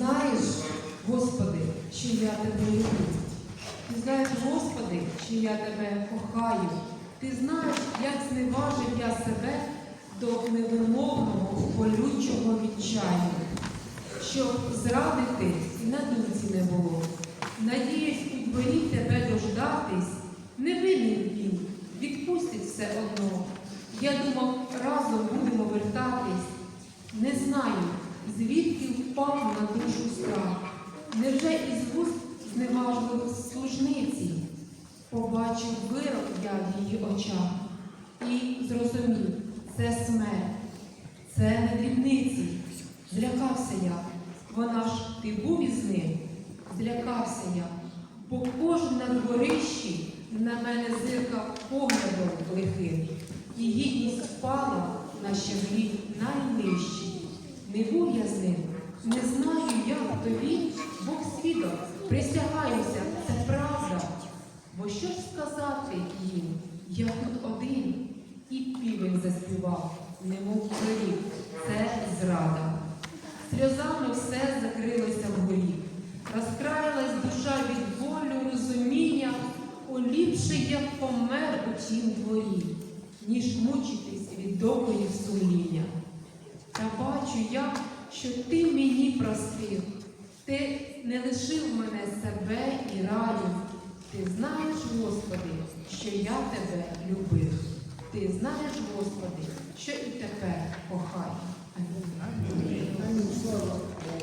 знаєш, Господи, що я тебе люблю. Ти знаєш, Господи, що я тебе кохаю. Ти знаєш, як зневажив я себе до невимовного болючого відчаю, щоб зрадити і на думці не було. Надіюсь, у дворі тебе дождатись, не винен він, відпустить все одно. Я думав, разом будемо вертатись. Не знаю, звідки впав на душу страх. Невже із вуст зневажливих служниці побачив вирок я в її очах і зрозумів, це смерть, це не дрібниці. Злякався я, вона ж ти був із ним. Злякався я, бо кожен на дворищі на мене зиркав поглядом лихим, і гідність впала на щаблі найнижчі. Не був я з ним, не знаю, як то він, Бог свідок, присягаюся, це правда. Бо що ж сказати їм? Я тут один, і півень заспівав, немов прорік, це зрада. Сльозами все закрилося вгорі, розкраїлась душа від болю, розуміння, о ліпше я помер у тім дворі, ніж мучитись від докорів сумління. Та бачу я, що ти мені простив, ти не лишив мене себе і раю. Ти знаєш, Господи, що я тебе любив. Ти знаєш, Господи, що і тепер кохаю.